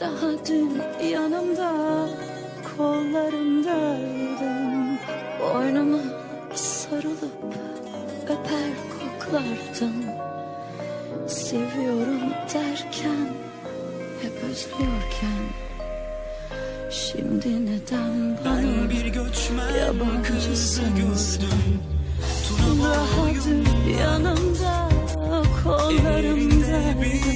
Daha dün yanımda kollarımdaydın Boynuma sarılıp öper koklardın Seviyorum derken hep özlüyorken. Şimdi neden bana Ben bir göçmen yabancısın? gördüm. Daha dün yanımda kollarımdaydın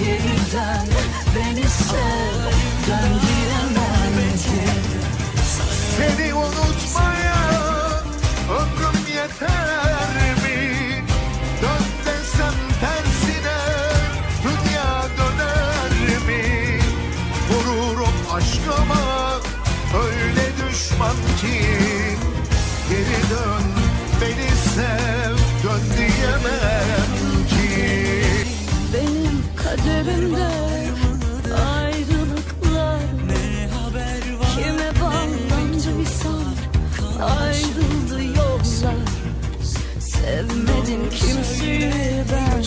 Yeniden beni sev dön diyemem ki Seni unutmaya ömrüm yeter mi? Dön tersine dünya döner mi? Vururum aşkıma öyle düşman ki Geri dön beni sev Sevmedim kimseyi ben